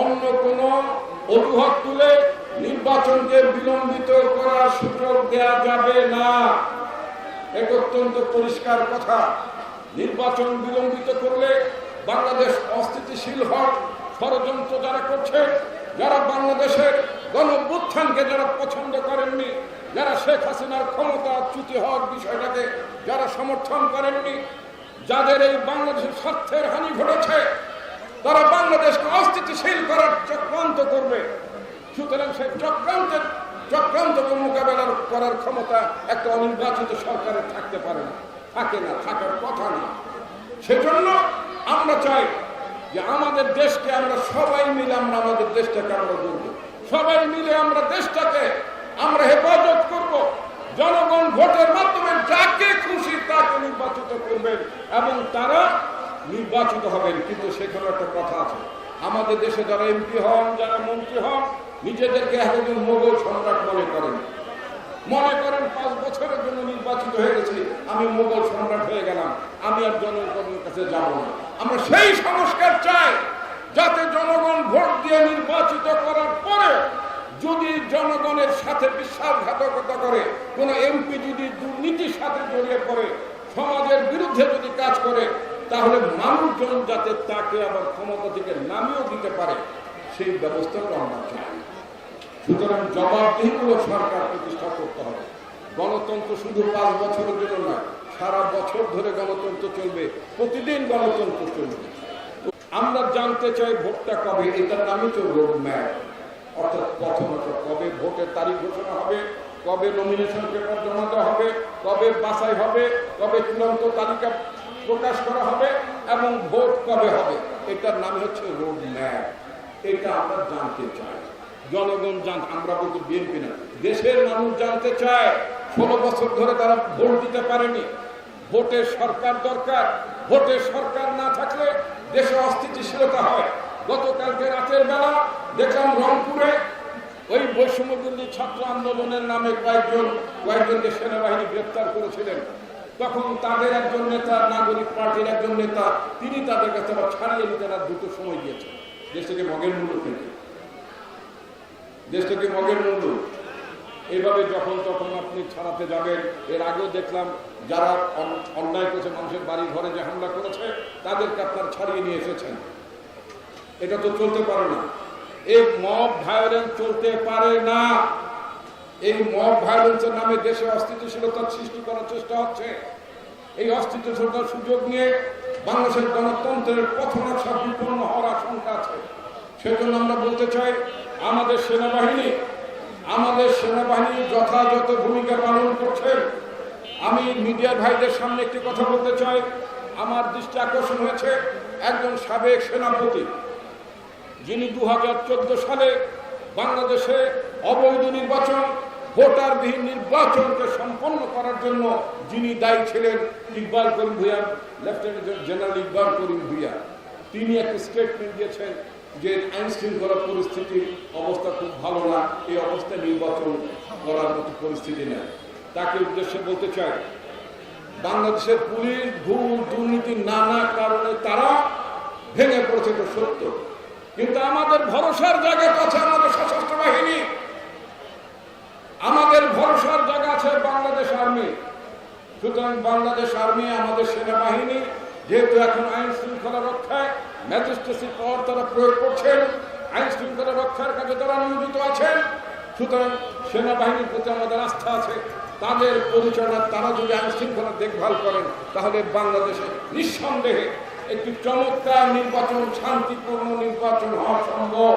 অন্য কোন অজুহাত তুলে নির্বাচনকে বিলম্বিত করার সুযোগ দেয়া যাবে না। এটা অত্যন্ত পরিষ্কার কথা। নির্বাচন বিলম্বিত করলে বাংলাদেশ অস্থিতিশীল হওয়ার ষড়যন্ত্র যারা করছে, যারা বাংলাদেশের গণভ্যুত্থানকে যারা পছন্দ করেননি, যারা শেখ হাসিনার ক্ষমতা চ্যুতি হওয়ার বিষয়টাকে যারা সমর্থন করেননি, যাদের এই বাংলাদেশের স্বার্থের হানি ঘটেছে তারা বাংলাদেশকে অস্থিতিশীল করার চক্রান্ত করবে। সুতরাং সেই চক্রান্তের, চক্রান্তকে মোকাবেলা করার ক্ষমতা একটা অনির্বাচিত সরকারের থাকতে পারে না। থাকে না, থাকার কথা না। সেজন্য আমরা চাই যে আমাদের দেশকে আমরা সবাই মিলে আমরা আমাদের দেশটাকে আমরা গড়ব। সবাই মিলে আমরা দেশটাকে আমরা হেফাজত করব। জনগণ ভোটের মাধ্যমে যাকে খুশি তাকে নির্বাচিত করবেন এবং তারা নির্বাচিত হবেন, কিন্তু সেখানে একটা কথা আছে। আমাদের দেশে যারা এমপি হন, যারা মন্ত্রী হন, নিজেদেরকে একজন মোগল সম্রাট মনে করেন। মনে করেন পাঁচ বছরের জন্য নির্বাচিত হয়ে গেছি, আমি মোগল সম্রাট হয়ে গেলাম, আমি আর জনগণের কাছে যাব না। আমরা সেই সংস্কার চাই, যাতে জনগণ ভোট দিয়ে নির্বাচিত করার পরে যদি জনগণের সাথে বিশ্বাসঘাতকতা করে, কোন এমপি যদি দুর্নীতির সাথে জড়িয়ে পড়ে, সমাজের বিরুদ্ধে যদি কাজ করে তাহলে মানুষজন যাতে তাকে আবার ক্ষমতা থেকে নামিয়েও দিতে পারে, সেই ব্যবস্থাটা আমরা চাই। সুতরাং জবাবদিহিমূলক সরকার প্রতিষ্ঠা করতে হবে। গণতন্ত্র শুধু পাঁচ বছরের জন্য নয়, সারা বছর ধরে গণতন্ত্র চলবে, প্রতিদিন গণতন্ত্র চলবে। আমরা জানতে চাই ভোটটা কবে, এটার নামই তো রোড ম্যাপ। অর্থাৎ প্রথমত কবে ভোটের তারিখ ঘোষণা হবে, কবে নমিনেশন পেপার জমা দেওয়া হবে, কবে বাছাই হবে, কবে চূড়ান্ত তালিকা প্রকাশ করা হবে এবং ভোট কবে হবে? এটার নাম হচ্ছে রোড ম্যাপ এটা আমরা জানতে চাই। জনগণ জান, আমরা বলতে বিএনপি না। দেশের মানুষ জানতে চায়, ষোলো বছর ধরে তারা ভোট দিতে পারেনি। ভোটের সরকার দরকার। ভোটের সরকার না থাকলে দেশে অস্থিতিশীলতা হয়। গতকালকে রাতের বেলা দেখলাম রংপুরে ওই বৈষম্যদুল্লী ছাত্র আন্দোলনের নামে কয়েকজন, কয়েকজনকে সেনাবাহিনী গ্রেপ্তার করেছিলেন। তখন তাদের একজন নেতা, নাগরিক পার্টির একজন নেতা, তিনি তাদের কাছে আবার ছাড়িয়ে নিতে রাত দুটো সময় দিয়েছেন দেশটাকে মগের মূল্য থেকে দেশটাকে মগের মূল্য। এইভাবে যখন তখন আপনি ছাড়াতে যাবেন, এর আগেও দেখলাম যারা অন্যায় করেছে, মানুষের বাড়ি ঘরে যে হামলা করেছে, তাদেরকে আপনার ছাড়িয়ে নিয়ে এসেছেন। এটা তো চলতে পারে না। এই মব ভায়োলেন্স চলতে পারে না। এই মব ভায়োলেন্সের নামে দেশে অস্থিতিশীলতার সৃষ্টি করার চেষ্টা হচ্ছে। এই অস্থিতিশীলতার সুযোগ নিয়ে বাংলাদেশের গণতন্ত্রের পথনাশা বিপন্ন হওয়ার আশঙ্কা আছে। সেজন্য আমরা বলতে চাই, আমাদের সেনাবাহিনী আমাদের সেনাবাহিনী যথাযথ ভূমিকা পালন করছেন আমি মিডিয়ার ভাইদের সামনে একটি কথা বলতে চাই, আমার দৃষ্টি আকর্ষণ হয়েছে একজন সাবেক সেনাপতি, যিনি দু হাজার চোদ্দ সালে বাংলাদেশে অবৈধ নির্বাচন ভোটারবিহীন নির্বাচনকে সম্পন্ন করার জন্য যিনি দায়ী ছিলেন ইকবাল করিম ভুইয়া লেফটেন্যান্ট জেনারেল ইকবাল করিম ভুইয়া। তিনি একটি স্টেটমেন্ট দিয়েছেন যে আইন শৃঙ্খলা পরিস্থিতির অবস্থা খুব ভালো না, এই অবস্থায় নির্বাচন করার মতো পরিস্থিতি নেই। তাকে উদ্দেশ্যে বলতে চাই, বাংলাদেশের পুলিশ, ভুল, দুর্নীতি নানা কারণে তারা ভেঙে পড়েছে তো সত্য। কিন্তু আমাদের ভরসার জায়গা তো আছে আমাদের সশস্ত্র বাহিনী। আমাদের ভরসার জায়গা আছে বাংলাদেশ আর্মি। সুতরাং বাংলাদেশ আর্মি, আমাদের সেনাবাহিনী, যেহেতু এখন আইন শৃঙ্খলা রক্ষায় ম্যাজিস্ট্রেসি পাওয়ার তারা প্রয়োগ করছেন, আইন শৃঙ্খলা রক্ষার কাজে তারা নিয়োজিত আছেন, সুতরাং সেনাবাহিনীর প্রতি আমাদের আস্থা আছে। তাদের পরিচালনা তারা যদি আইন শৃঙ্খলা দেখভাল করেন, তাহলে বাংলাদেশে নিঃসন্দেহে একটি চমৎকার নির্বাচন, শান্তিপূর্ণ নির্বাচন হওয়া সম্ভব।